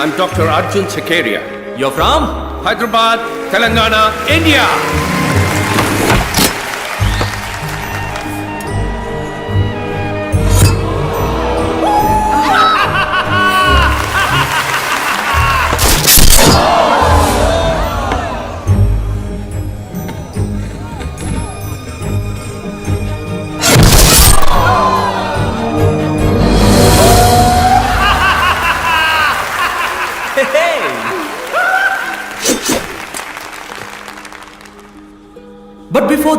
I'm Dr. Arjun Sakaria. You're from? Hyderabad, Telangana, India.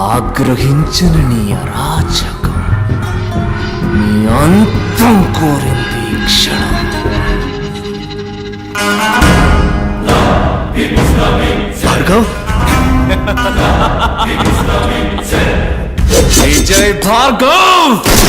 ఆగ్రహించిన నీ అరాచకం నీ అంతం కోరింది క్షణం. Bhargav. Vijay Bhargav!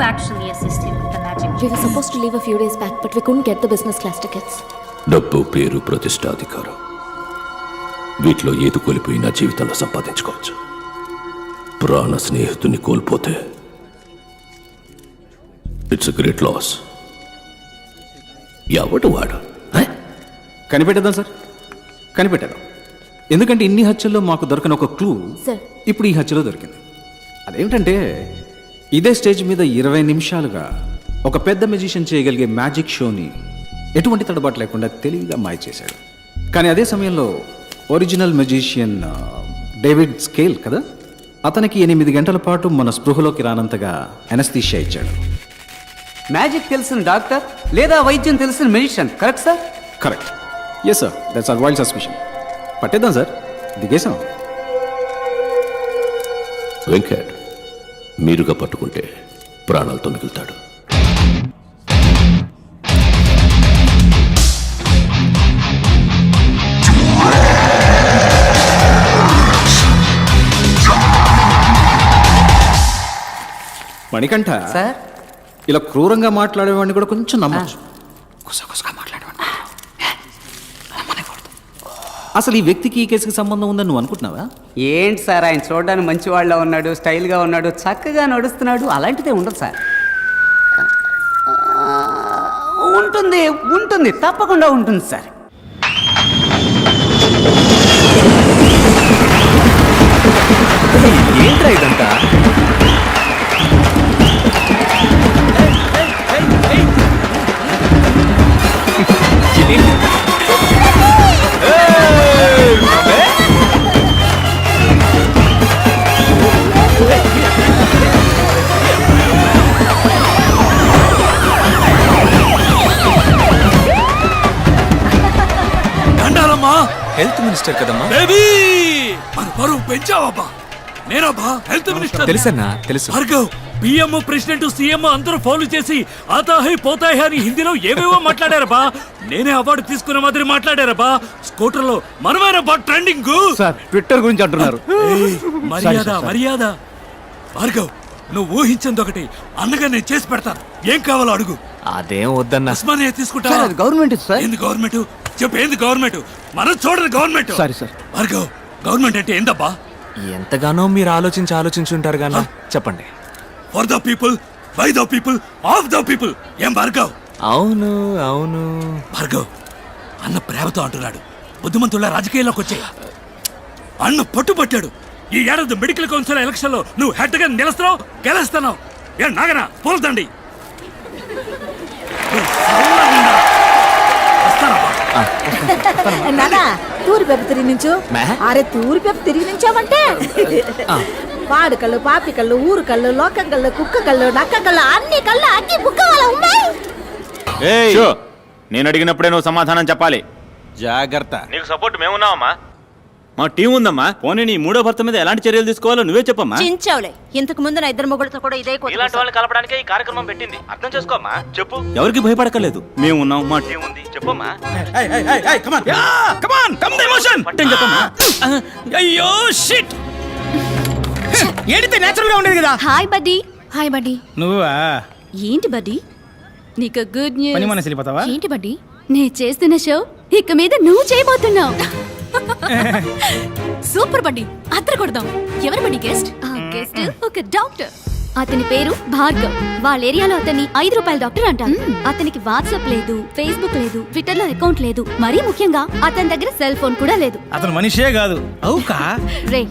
Actually assist him with the magic. We were supposed to leave a few days back, but we couldn't get the business class tickets. డబ్బు పేరు ప్రతిష్ట అధికారం వీటిలో ఏది కోల్పోయినా జీవితంలో సంపాదించుకోవచ్చు. ప్రాణ స్నేహితుని కోల్పోతే ఇట్స్ గ్రేట్ లాస్. ఎవడు వాడు? హ? కనిపెట్టేద్దాం సార్. కనిపెట్టేద్దాం. ఎందుకంటే ఇన్ని హత్యల్లో మాకు దొరకని ఒక క్లూ సార్. ఇప్పుడు ఈ హత్యలో దొరికింది. అదేంటంటే ఇదే స్టేజ్ మీద ఇరవై నిమిషాలుగా ఒక పెద్ద మెజిషియన్ చేయగలిగే మ్యాజిక్ షోని ఎటువంటి తడబాటు లేకుండా తెలివిగా మాయ చేశాడు. కానీ అదే సమయంలో ఒరిజినల్ మెజిషియన్ డేవిడ్ స్కేల్ కదా? అతనికి ఎనిమిది గంటల పాటు మన స్పృహలోకి రానంతగా ఎనస్థీషియా ఇచ్చాడు. మ్యాజిక్ తెలిసిన డాక్టర్ లేదా వైద్యం తెలిసిన medicine correct sir correct yes sir that's our wild suspicion పట్టేద్దాం sir దిగేసాం వెంకట్ మీరుగా పట్టుకుంటే ప్రాణాలతో మిగులుతాడు. మణికంఠ సార్? ఇలా క్రూరంగా మాట్లాడేవాడిని కూడా కొంచెం నమ్మచ్చు. గుసగుసగా మాట్లాడేవాడిని అసలు ఈ వ్యక్తికి ఈ కేసుకి సంబంధం ఉందని నువ్వు అనుకుంటున్నావా? ఏంటి సార్ ఆయన చూడడానికి మంచివాళ్ళ ఉన్నాడు స్టైల్గా ఉన్నాడు చక్కగా నడుస్తున్నాడు అలాంటిదే ఉండదు సార్. ఉంటుంది ఉంటుంది తప్పకుండా ఉంటుంది సార్. హెల్త్ మినిస్టర్ కదమ్మా? బేబీ! మన పరువు పెంచావబ్బా. నేనబ్బా హెల్త్ మినిస్టర్. తెలుసన్నా తెలుసు. భార్గవ్ పిఎం ప్రెసిడెంట్ సీఎం అందరూ ఫోన్లు చేసి ఆతాహై పోతాహై అని హిందీలో ఏవేవో మాట్లాడారబ్బా. నేనే అవార్డు తీసుకున్న మాదిరి మాట్లాడారబ్బా. స్కూటర్లో మనమైన బా ట్రెండింగ్. సార్ ట్విట్టర్ గురించి అంటున్నారు. మర్యాద మర్యాద. భార్గవ్ నువ్వు ఊహించింది ఒకటి. అన్నగా నేను చేసి పెడతాను. ఏం కావాలో అడుగు. అదేం వద్దన్నా. ఉస్మానియా తీసుకుంటా సార్ అది గవర్నమెంట్ సార్. ఏంది గవర్నమెంట్? చెప్పు ఏంది గవర్నమెంట్? మనం చూడరు government. Sorry sir. Bhargav government అంటే ఏందబ్బా? ఎంతగానో మీరు ఆలోచించి ఆలోచించి ఉంటారు గానా చెప్పండి. For the people by the people of the people ఏం భార్గవ్? అవును అవును. భార్గవ్ అన్న ప్రేమతో అంటున్నాడు. బుద్ధిమంతుల రాజకీయాల్లోకి వచ్చే అన్న పట్టుబట్టాడు. ఈ ఏడాది మెడికల్ కౌన్సిల్ ఎలక్షన్లో నువ్వు హెడ్గా నిలుస్తున్నావు గెలుస్తున్నావు. ఏ నాగనా పోల్తండి నానా తూరి పెప్ప తిరిగి నుంచు? అరే తూరి పెప్ప తిరిగి నుంచామంటే పాడు కళ్ళు పాపి కళ్ళు ఊరు కళ్ళు లోకం కళ్ళు కుక్క కళ్ళు నక్క కళ్ళు అన్ని కళ్ళు అన్ని బుక్క నేను అడిగినప్పుడే నువ్వు సమాధానం చెప్పాలి. జాగ్రత్త. నీకు సపోర్ట్ మేమున్నావమ్మా మా టీం ఉందమ్మా. పోనీ నీ మూడో భర్త మీద ఎలాంటి చర్యలు తీసుకోవాలో నువ్వే చెప్పమ్మా. చించావులే. ఇంతకు ముందు నా ఇద్దరు మొగుడుతో కూడా ఇదే ఇలాంటి వాళ్ళని కలపడానికే ఈ కార్యక్రమం పెట్టింది. అర్థం చేసుకోమ్మా. చెప్పు. ఎవరికి భయపడకలేదు మేము ఉన్నాం మా టీం ఉంది. చెప్పమ్మా. పట్టేం చెప్పమ్మా. అయ్యో షిట్ ఏడితే నేచురల్గా ఉండేది కదా. హాయ్ బడ్డీ హాయ్ బడ్డీ నువ్వా? ఏంటి బడ్డీ నీకు గుడ్ న్యూస్ పని మనసు వెళ్ళిపోతావా? ఏంటి బడ్డీ నేను చేస్తున్న షో ఇక మీద నువ్వు చేయబోతున్నావు. సూపర్ బడ్డీ అద్దరు కొడదాం. ఎవరు బడ్డీ గెస్ట్? ఆ గెస్ట్ ఒక డాక్టర్. అతని పేరు భార్గవ్. వాళ్ళ ఏరియాలో అతన్ని ఐదు రూపాయల డాక్టర్ అంటారు. అతనికి వాట్సాప్ లేదు ఫేస్బుక్ లేదు ట్విట్టర్లో అకౌంట్ లేదు. మరీ ముఖ్యంగా అతని దగ్గర సెల్ ఫోన్ కూడా లేదు. అతను మనిషే కాదు. అవుకా? రే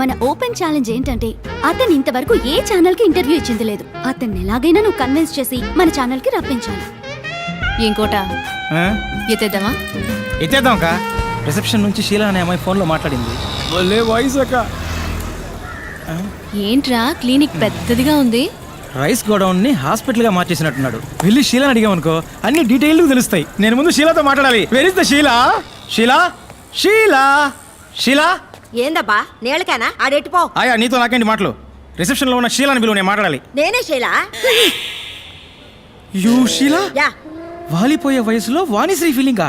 మన ఓపెన్ ఛాలెంజ్ ఏంటంటే అతను ఇంతవరకు ఏ ఛానల్కి ఇంటర్వ్యూ ఇచ్చింది లేదు. అతన్ని ఎలాగైనా నువ్వు కన్విన్స్ చేసి మన ఛానల్కి రప్పించాలి ఇంకోట ఎత్తేద్దామా? ఎత్తేద్దాం కా? రిసెప్షన్ నుంచి షీలా అనే అమ్మాయి ఫోన్లో మాట్లాడింది వాయిస్ అక్క. ఏంట్రా క్లినిక్ పెద్దదిగా ఉంది? రైస్ గోడౌన్ని హాస్పిటల్గా మార్చేసినట్టున్నాడు. వెళ్ళి షీలాని అడిగామనుకో అన్ని డీటెయిల్ తెలుస్తాయి. నేను ముందు షీలాతో మాట్లాడాలి. Where is the Sheela Sheela Sheela Sheela ఏందబ్బా నేలకేనా? ఆడెట్టిపో ఆయా నీతో నాకేంటి మాటలు? రిసెప్షన్లో ఉన్న షీలాని బిలువ నేను మాట్లాడాలి. నేనే శైలా. You Sheela yeah. వాలిపోయే వయసులో వాణిశ్రీ ఫీలింగా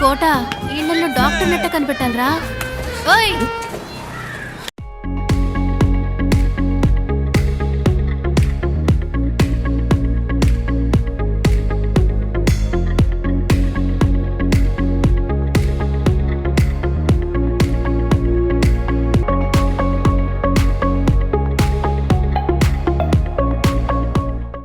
కోట ఇళ్ళలో డాక్టర్ నెట్ట కనిపెట్టాలరా ఓయ్!